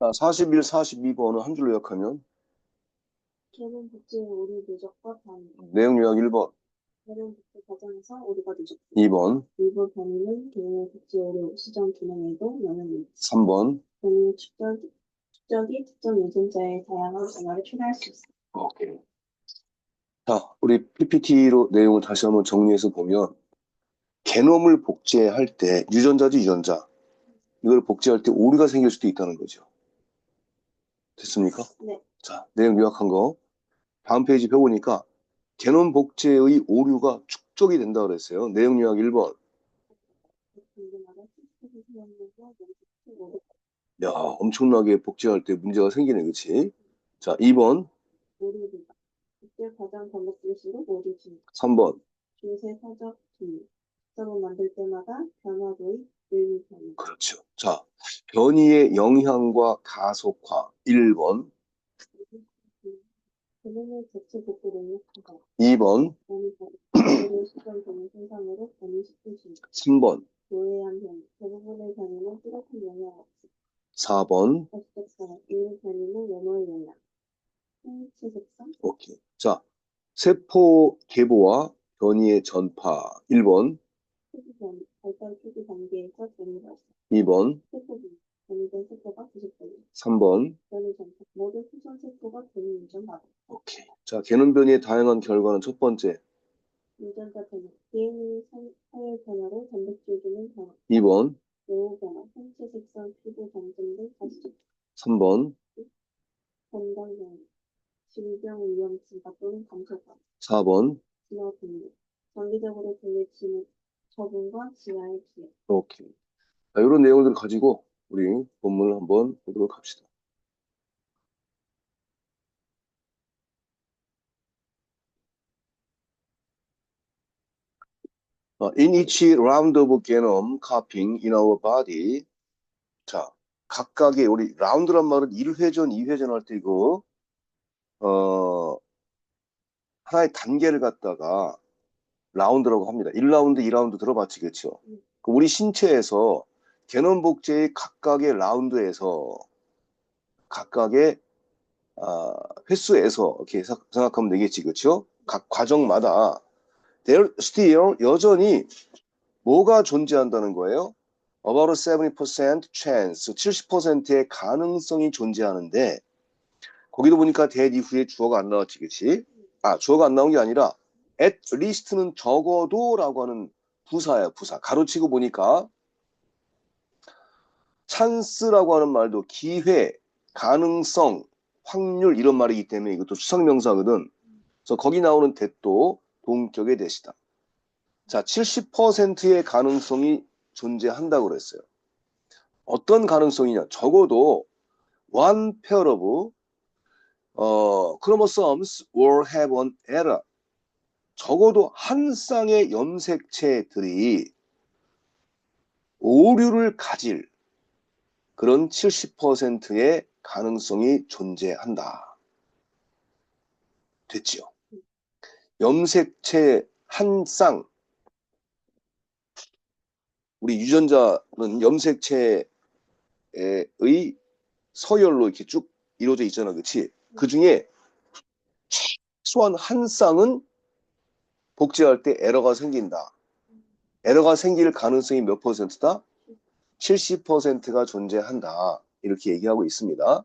자, 41, 42번은 한 줄로 요약하면 개는 복제의 오류 누적과 단위. 내용 요약 1번, 개는 복제 과정에서 오류가 누적. 2번, 일부 변이는 개인의 복제 오류 시정 기능에도 영향을 미치. 3번. 변이의 축적, 축적이 특정 유전자의 다양한 변화를 초래할 수 있습니다. 오케이. 자, 우리 PPT로 내용을 다시 한번 정리해서 보면 개놈을 복제할 때 유전자지 유전자 이걸 복제할 때 오류가 생길 수도 있다는 거죠. 됐습니까? 네. 자, 내용 요약한 거 다음 페이지 펴보니까 개놈 복제의 오류가 축적이 된다 그랬어요. 내용 요약 1번. 궁금하다. 시스템이 생각나서 여기서 축적 오류. 야, 엄청나게 복제할 때 문제가 생기네, 그치? 자, 2번, 오류 누적. 복제 과정 반복될수록 오류 증가. 3번. 중세 서적 기능. 시점을 만들 때마다 변화도의 의미 변화. 그렇죠. 자, 변이의 영향과 가속화 1번, 개념의 대체 복구 능력하다. 2번, 변이를 시점되는 현상으로 변이시킬 수 있다. 3번, 노예한 변이. 대부분의 변이는 뚜렷한 영향 없이. 4번. 어색성. 이 변이는 연호의 영향. 생체색상. 오케이. 자, 세포 계보와 변이의 전파 1번, 초기 변이. 발달 초기 단계에서 변이 발생. 2번, 세포 분리. 변이된 세포가 부식되는. 3번. 변이 전파. 모든 후전 세포가 변이 유전받아. 오케이. 자, 개는 변이의 다양한 결과는 첫 번째, 유전자 변화. DNA 서열 변화로 단백질 주는 변화. 2번, 노후 변화. 생체 색상, 피부 점점 등 가시적 3번, 건강 변화. 질병 위험 증가 또는 감소가. 4번. 진화 분류. 장기적으로 분리치는 처분과 지하의 기회. 오케이. 자, 이런 내용들을 가지고 우리 본문을 한번 보도록 합시다. 어, In each round of genome copying in our body. 자, 각각의 우리 라운드란 말은 1회전, 2회전 할 때 이거 어 하나의 단계를 갖다가 라운드라고 합니다. 1라운드, 2라운드 들어봤지, 그렇죠? 음. 그 우리 신체에서 개념 복제의 각각의 라운드에서 각각의 아, 횟수에서 이렇게 사- 생각하면 되겠지, 그렇죠? 각 과정마다 there still 여전히 뭐가 존재한다는 거예요? About 70% chance, 70%의 가능성이 존재하는데 거기도 보니까 that 이후에 주어가 안 나왔지, 그렇지? 아, 주어가 안 나온 게 아니라 at least는 적어도라고 하는 부사예요, 부사. 가로치고 보니까 찬스라고 하는 말도 기회, 가능성, 확률 이런 말이기 때문에 이것도 수상명사거든. 그래서 거기 나오는 that도 동격의 that이다. 자, 70%의 가능성이 존재한다고 그랬어요. 어떤 가능성이냐? 적어도 one pair of 어, chromosomes will have an error. 적어도 한 쌍의 염색체들이 오류를 가질 그런 70%의 가능성이 존재한다. 됐지요? 염색체 한 쌍. 우리 유전자는 염색체의 서열로 이렇게 쭉 이루어져 있잖아. 그치? 그 중에 최소한 한 쌍은 복제할 때 에러가 생긴다. 에러가 생길 가능성이 몇 퍼센트다? 70%가 존재한다. 이렇게 얘기하고 있습니다.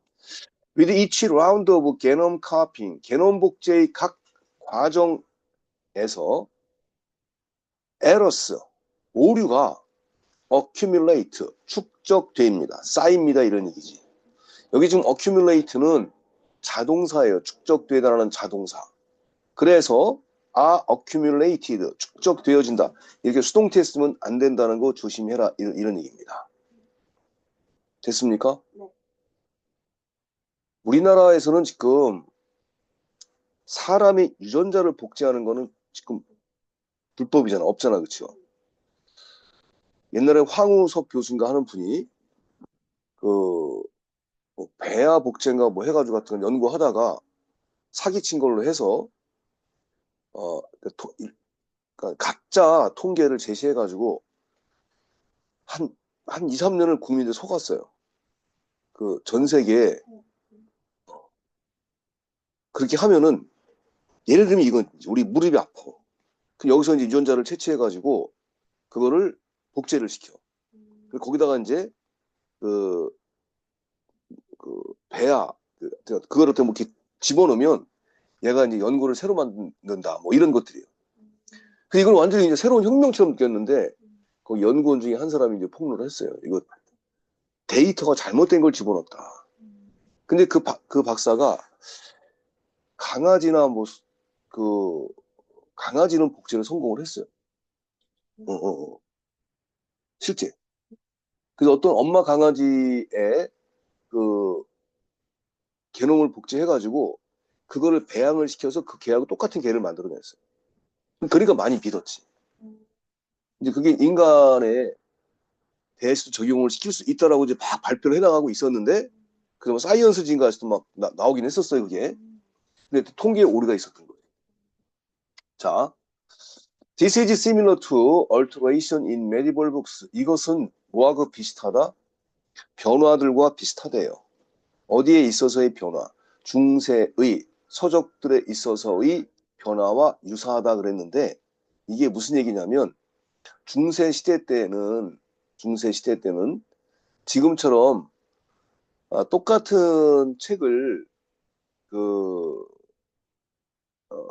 With each round of genome copying, 게놈 복제의 각 과정에서 errors, 오류가 accumulate, 축적됩니다. 쌓입니다. 이런 얘기지. 여기 지금 accumulate는 자동사예요. 축적되다라는 자동사. 그래서 are accumulated, 축적되어진다. 이렇게 수동태 쓰면 안 된다는 거 조심해라. 이런, 이런 얘기입니다. 됐습니까? 네. 우리나라에서는 지금 사람의 유전자를 복제하는 거는 지금 불법이잖아. 없잖아. 그렇죠? 옛날에 황우석 교수인가 하는 분이 그 뭐 배아 복제인가 뭐 해가지고 같은 거 연구하다가 사기친 걸로 해서 어 토- 일- 그러니까 가짜 통계를 제시해가지고 한 한 2, 3년을 국민들 속았어요. 그 전 세계에 그렇게 하면은 예를 들면 이건 우리 무릎이 아파. 그 여기서 이제 유전자를 채취해가지고 그거를 복제를 시켜. 음, 그리고 거기다가 이제 그, 그 배아 그, 그거를 또뭐 이렇게 집어넣으면 얘가 이제 연고를 새로 만든다. 뭐 이런 것들이에요. 그 이걸 완전히 이제 새로운 혁명처럼 느꼈는데 그 연구원 중에 한 사람이 이제 폭로를 했어요. 이거 데이터가 잘못된 걸 집어넣었다. 근데 그, 박- 그 박사가 강아지나 뭐, 그, 강아지는 복제를 성공을 했어요. 어, 어, 어. 실제. 그래서 어떤 엄마 강아지의 그, 개놈을 복제해가지고, 그거를 배양을 시켜서 그 개하고 똑같은 개를 만들어냈어요. 그러니까 많이 믿었지. 이제 그게 인간의 대해서도 적용을 시킬 수 있다라고 이제 막 발표를 해나가고 있었는데, 그러면 사이언스 진가에서도 막 나, 나오긴 했었어요, 그게. 근데 통계에 오류가 있었던 거예요. 자, This is similar to alteration in medieval books. 이것은 뭐하고 비슷하다? 변화들과 비슷하대요. 어디에 있어서의 변화? 중세의 서적들에 있어서의 변화와 유사하다 그랬는데 이게 무슨 얘기냐면 중세 시대 때는 중세 시대 때는 지금처럼 아, 똑같은 책을 그 어,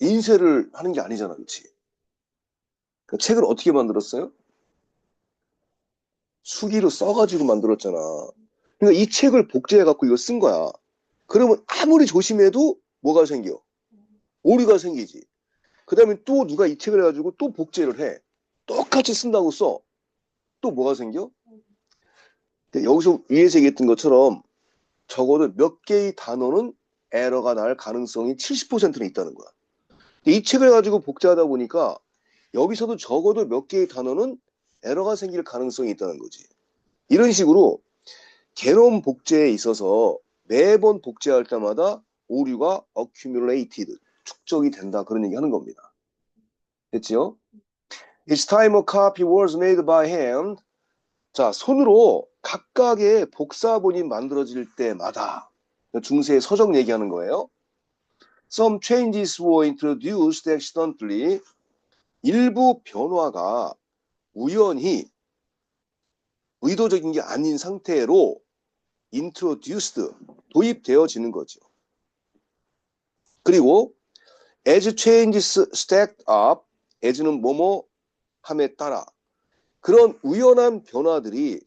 인쇄를 하는 게 아니잖아, 그렇지? 그 책을 어떻게 만들었어요? 수기로 써가지고 만들었잖아. 그러니까 이 책을 복제해갖고 이거 쓴 거야. 그러면 아무리 조심해도 뭐가 생겨? 오류가 생기지. 그 다음에 또 누가 이 책을 해가지고 또 복제를 해. 똑같이 쓴다고 써. 또 뭐가 생겨? 여기서 위에서 얘기했던 것처럼 적어도 몇 개의 단어는 에러가 날 가능성이 70%는 있다는 거야. 이 책을 가지고 복제하다 보니까 여기서도 적어도 몇 개의 단어는 에러가 생길 가능성이 있다는 거지. 이런 식으로 개념 복제에 있어서 매번 복제할 때마다 오류가 accumulated, 축적이 된다. 그런 얘기 하는 겁니다. 됐지요? Each time a copy was made by hand. 자, 손으로 각각의 복사본이 만들어질 때마다 중세의 서적 얘기하는 거예요. Some changes were introduced accidentally. 일부 변화가 우연히 의도적인 게 아닌 상태로 introduced, 도입되어지는 거죠. 그리고 as changes stacked up, as는 뭐뭐 함에 따라 그런 우연한 변화들이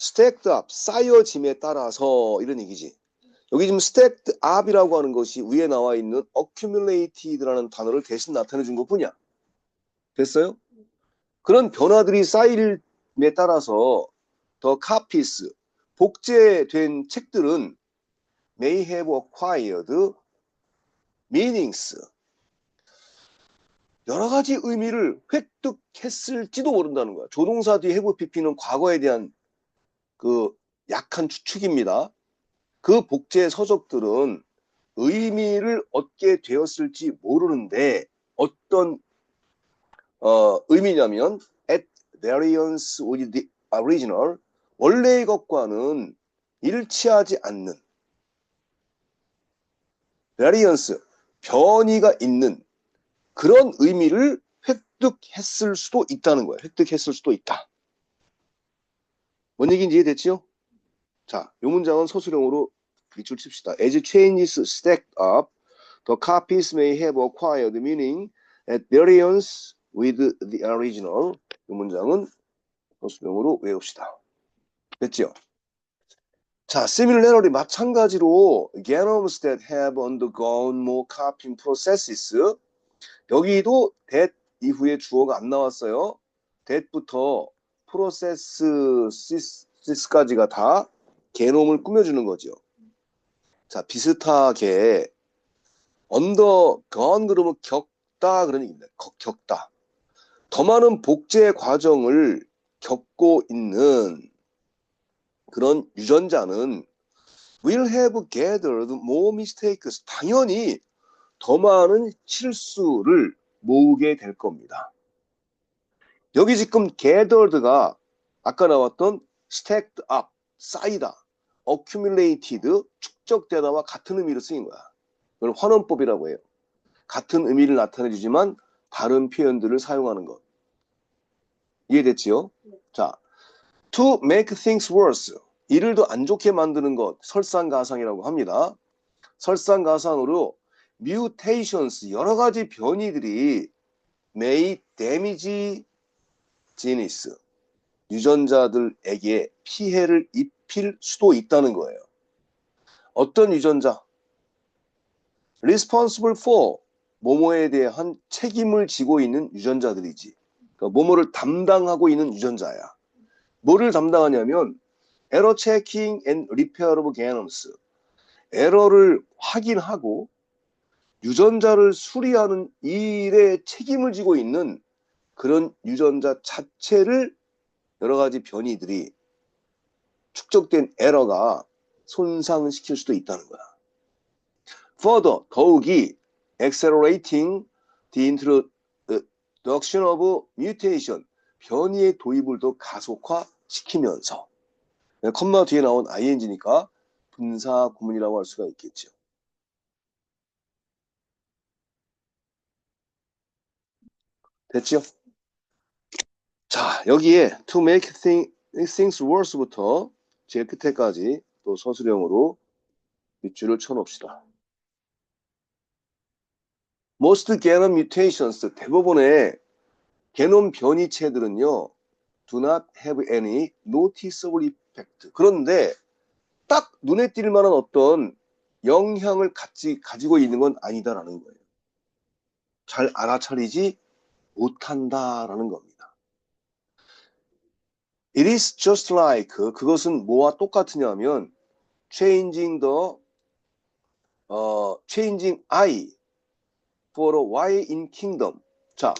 stacked up, 쌓여짐에 따라서 이런 얘기지. 여기 지금 stacked up이라고 하는 것이 위에 나와 있는 accumulated라는 단어를 대신 나타내 준 것뿐이야. 됐어요? 그런 변화들이 쌓임에 따라서 더 copies, 복제된 책들은 may have acquired meanings. 여러 가지 의미를 획득했을지도 모른다는 거야. 조동사 뒤에 have pp는 과거에 대한 그 약한 추측입니다. 그 복제 서적들은 의미를 얻게 되었을지 모르는데 어떤 어, 의미냐면 at variance with the original 원래의 것과는 일치하지 않는 variance 변이가 있는 그런 의미를 획득했을 수도 있다는 거예요. 획득했을 수도 있다. 뭔 얘기인지 이해됐지요? 자, 이 문장은 서술형으로 밑줄 칩시다. As changes stacked up, the copies may have acquired meaning at variance with the original. 이 문장은 서술형으로 외웁시다. 됐죠? 자, similarly 마찬가지로 genomes that have undergone more copying processes 여기도 that 이후에 주어가 안 나왔어요. that부터 processes까지가 다 개놈을 꾸며주는 거죠. 자, 비슷하게 undergone 그러면 겪다 그런 얘기입니다. 겪- 겪다. 더 많은 복제 과정을 겪고 있는 그런 유전자는 will have gathered more mistakes. 당연히 더 많은 실수를 모으게 될 겁니다. 여기 지금 gathered가 아까 나왔던 stacked up, 쌓이다. accumulated 축적되다와 같은 의미로 쓰인 거야. 이걸 환원법이라고 해요. 같은 의미를 나타내주지만 다른 표현들을 사용하는 것. 이해됐지요? 네. 자, to make things worse. 이를 더 안 좋게 만드는 것, 설상가상이라고 합니다. 설상가상으로 mutations, 여러 가지 변이들이 may damage genes, 유전자들에게 피해를 입힐 수도 있다는 거예요. 어떤 유전자? responsible for, 모모에 대한 책임을 지고 있는 유전자들이지. 그러니까 모모를 담당하고 있는 유전자야. 뭐를 담당하냐면 error checking and repair of genomes. 에러를 확인하고 유전자를 수리하는 일에 책임을 지고 있는 그런 유전자 자체를 여러 가지 변이들이 축적된 에러가 손상시킬 수도 있다는 거야. Further, 더욱이 accelerating the introduction of mutation, 변이의 도입을 더 가속화시키면서 컴마 뒤에 나온 ing니까 분사 구문이라고 할 수가 있겠죠. 됐죠? 자, 여기에 to make thing, things worse부터 제일 끝에까지 또 서술형으로 밑줄을 쳐놓읍시다. Most genome mutations, 대부분의 게놈 변이체들은요, do not have any noticeable effect. 그런데 딱 눈에 띌 만한 어떤 영향을 같이 가지고 있는 건 아니다라는 거예요. 잘 알아차리지 못한다라는 겁니다. It is just like 그것은 뭐와 똑같으냐면 changing the 어, changing I for a Y in kingdom. 자,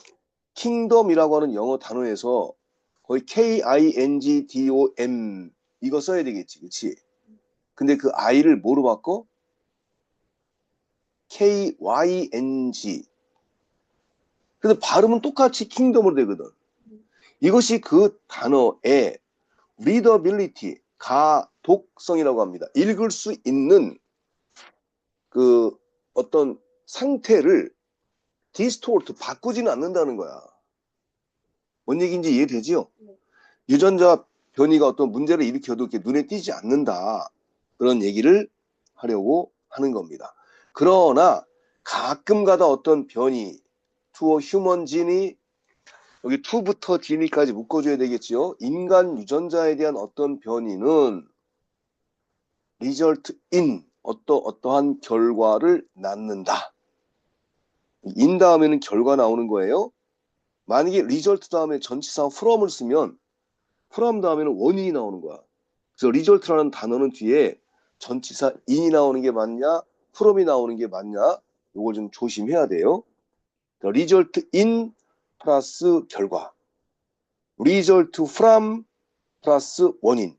kingdom이라고 하는 영어 단어에서 거의 K-I-N-G-D-O-M 이거 써야 되겠지, 그렇지? 근데 그 I를 뭐로 바꿔? K-Y-N-G. 근데 발음은 똑같이 킹덤으로 되거든. 이것이 그 단어의 readability, 가독성이라고 합니다. 읽을 수 있는 그 어떤 상태를 디스토르트 바꾸지는 않는다는 거야. 뭔 얘기인지 이해되지요? 네. 유전자 변이가 어떤 문제를 일으켜도 이렇게 눈에 띄지 않는다. 그런 얘기를 하려고 하는 겁니다. 그러나 가끔가다 어떤 변이, 투어 휴먼 진이 여기 투부터 진이까지 묶어줘야 되겠지요. 인간 유전자에 대한 어떤 변이는 result in 어떠 어떠한 결과를 낳는다. 인 다음에는 결과 나오는 거예요. 만약에 result 다음에 전치사 from을 쓰면 from 다음에는 원인이 나오는 거야. 그래서 result라는 단어는 뒤에 전치사 in이 나오는 게 맞냐, from이 나오는 게 맞냐, 이걸 좀 조심해야 돼요. result in 플러스 결과, result from 플러스 원인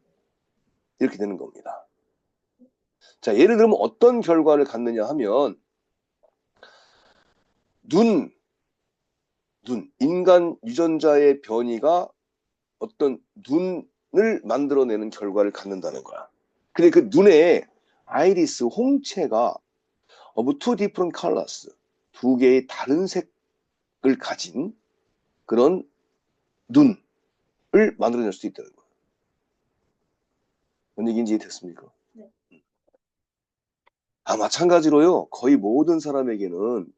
이렇게 되는 겁니다. 자, 예를 들면 어떤 결과를 갖느냐 하면 눈, 눈, 인간 유전자의 변이가 어떤 눈을 만들어내는 결과를 갖는다는 거야. 근데 그 눈에 아이리스, 홍채가 of two different colors, 두 개의 다른 색을 가진 그런 눈을 만들어낼 수 있다는 거야. 뭔 얘기인지 됐습니까? 네. 아, 마찬가지로요. 거의 모든 사람에게는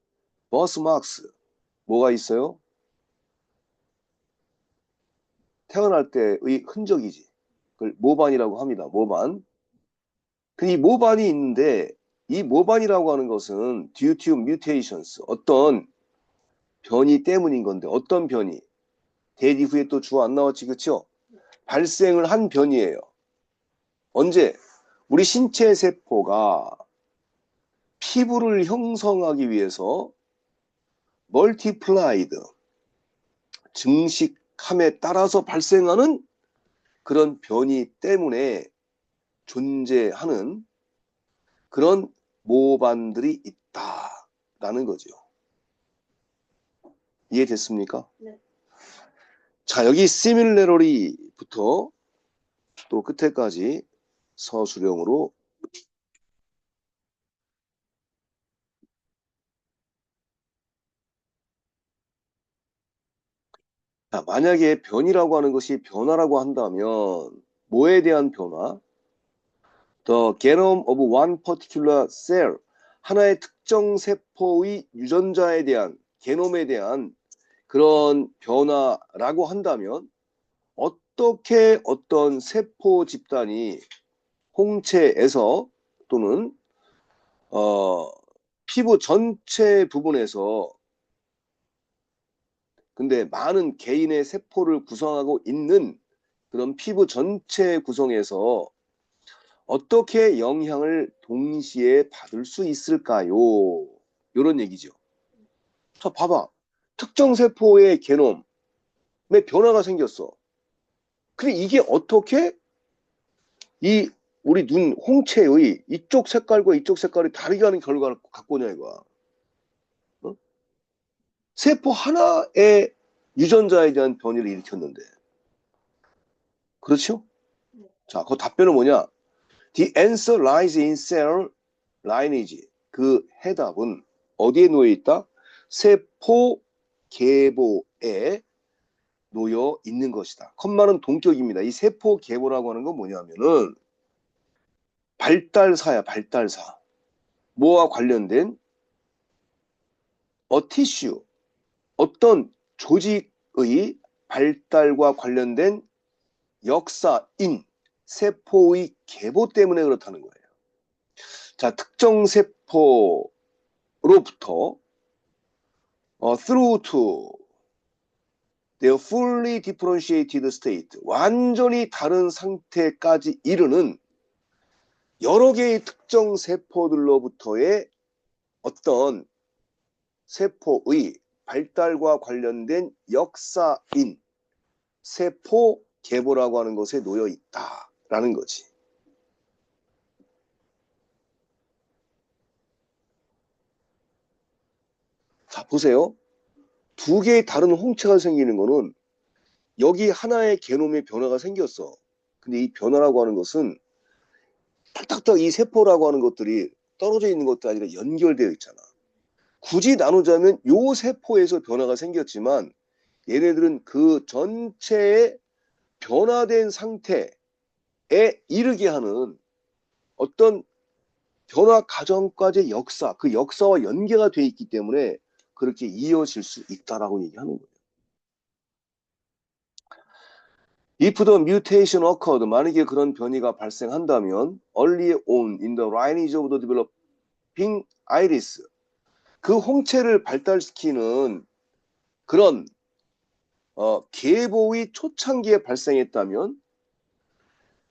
버스마크스 뭐가 있어요? 태어날 때의 흔적이지. 그걸 모반이라고 합니다. 모반. 근데 이 모반이 있는데 이 모반이라고 하는 것은 due to mutations 어떤 변이 때문인 건데 어떤 변이? 대리 후에 또 주어 안 나왔지 그쵸? 발생을 한 변이에요. 언제? 우리 신체 세포가 피부를 형성하기 위해서 멀티플라이드 증식함에 따라서 발생하는 그런 변이 때문에 존재하는 그런 모반들이 있다라는 거죠. 이해됐습니까? 네. 자, 여기 similarly부터 또 끝에까지 서술형으로 자, 만약에 변이라고 하는 것이 변화라고 한다면 뭐에 대한 변화? The genome of one particular cell 하나의 특정 세포의 유전자에 대한 게놈에 대한 그런 변화라고 한다면 어떻게 어떤 세포 집단이 홍채에서 또는 어, 피부 전체 부분에서 근데 많은 개인의 세포를 구성하고 있는 그런 피부 전체 구성에서 어떻게 영향을 동시에 받을 수 있을까요? 이런 얘기죠. 자, 봐봐. 특정 세포의 게놈에 변화가 생겼어. 근데 이게 어떻게 이 우리 눈 홍채의 이쪽 색깔과 이쪽 색깔이 다르게 하는 결과를 갖고 오냐 이거야. 어? 세포 하나의 유전자에 대한 변이를 일으켰는데. 그렇죠? 자, 그 답변은 뭐냐? The answer lies in cell lineage. 그 해답은 어디에 놓여 있다? 세포 계보에 놓여 있는 것이다. 컴마는 동격입니다. 이 세포 계보라고 하는 건 뭐냐면은 발달사야, 발달사. 뭐와 관련된 어 티슈, 어떤 조직의 발달과 관련된 역사인 세포의 계보 때문에 그렇다는 거예요. 자, 특정 세포로부터 어, through to their fully differentiated state, 완전히 다른 상태까지 이르는 여러 개의 특정 세포들로부터의 어떤 세포의 발달과 관련된 역사인 세포 계보라고 하는 것에 놓여 있다라는 거지. 자, 보세요. 두 개의 다른 홍채가 생기는 거는 여기 하나의 게놈의 변화가 생겼어. 근데 이 변화라고 하는 것은 탁탁탁 이 세포라고 하는 것들이 떨어져 있는 것도 아니라 연결되어 있잖아. 굳이 나누자면 요 세포에서 변화가 생겼지만 얘네들은 그 전체의 변화된 상태에 이르게 하는 어떤 변화 과정까지의 역사, 그 역사와 연계가 돼 있기 때문에 그렇게 이어질 수 있다라고 얘기하는 거예요. If the mutation occurred, 만약에 그런 변이가 발생한다면 early on in the lineage of the developing iris, 그 홍채를 발달시키는 그런 어, 계보의 초창기에 발생했다면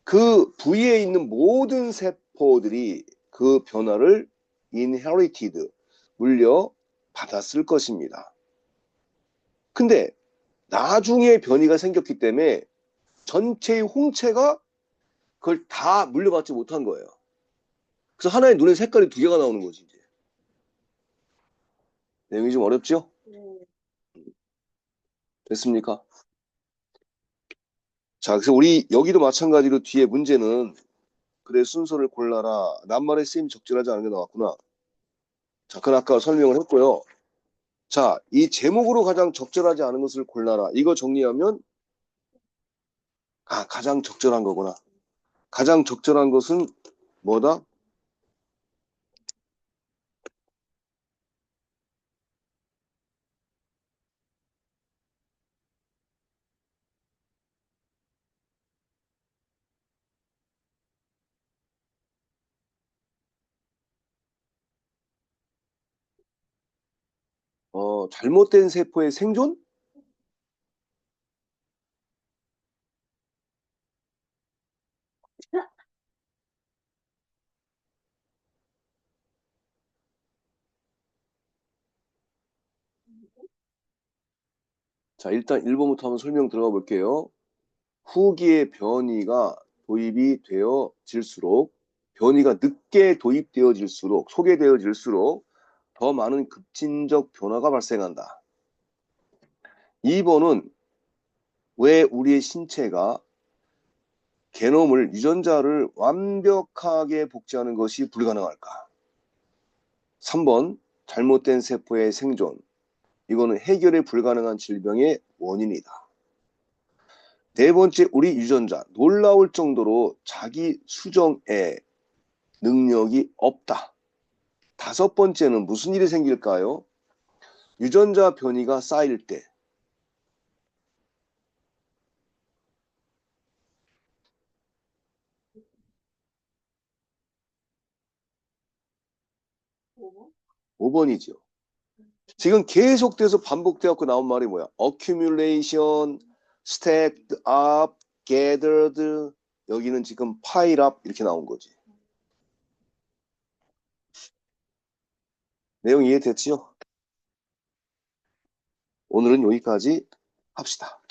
그 부위에 있는 모든 세포들이 그 변화를 inherited, 물려 받았을 것입니다. 근데 나중에 변이가 생겼기 때문에 전체의 홍채가 그걸 다 물려받지 못한 거예요. 그래서 하나의 눈의 색깔이 두 개가 나오는 거지, 이제. 내용이 좀 어렵죠? 네. 됐습니까? 자, 그래서 우리 여기도 마찬가지로 뒤에 문제는 그래 순서를 골라라. 낱말의 쓰임 적절하지 않은 게 나왔구나. 자, 그건 아까 설명을 했고요. 자, 이 제목으로 가장 적절하지 않은 것을 골라라. 이거 정리하면 아, 가장 적절한 거구나. 가장 적절한 것은 뭐다? 어, 잘못된 세포의 생존? 자, 일단 1번부터 한번 설명 들어가 볼게요. 후기의 변이가 도입이 되어질수록 변이가 늦게 도입되어질수록 소개되어질수록 더 많은 급진적 변화가 발생한다. 2번은 왜 우리의 신체가 게놈을 유전자를 완벽하게 복제하는 것이 불가능할까? 3번 잘못된 세포의 생존. 이거는 해결이 불가능한 질병의 원인이다. 네 번째, 우리 유전자 놀라울 정도로 자기 수정의 능력이 없다. 다섯 번째는 무슨 일이 생길까요? 유전자 변이가 쌓일 때 오번 5번이죠. 지금 계속돼서 반복되었고 나온 말이 뭐야? accumulation, stacked up, gathered 여기는 지금 pile up 이렇게 나온 거지. 내용 이해됐지요? 오늘은 여기까지 합시다.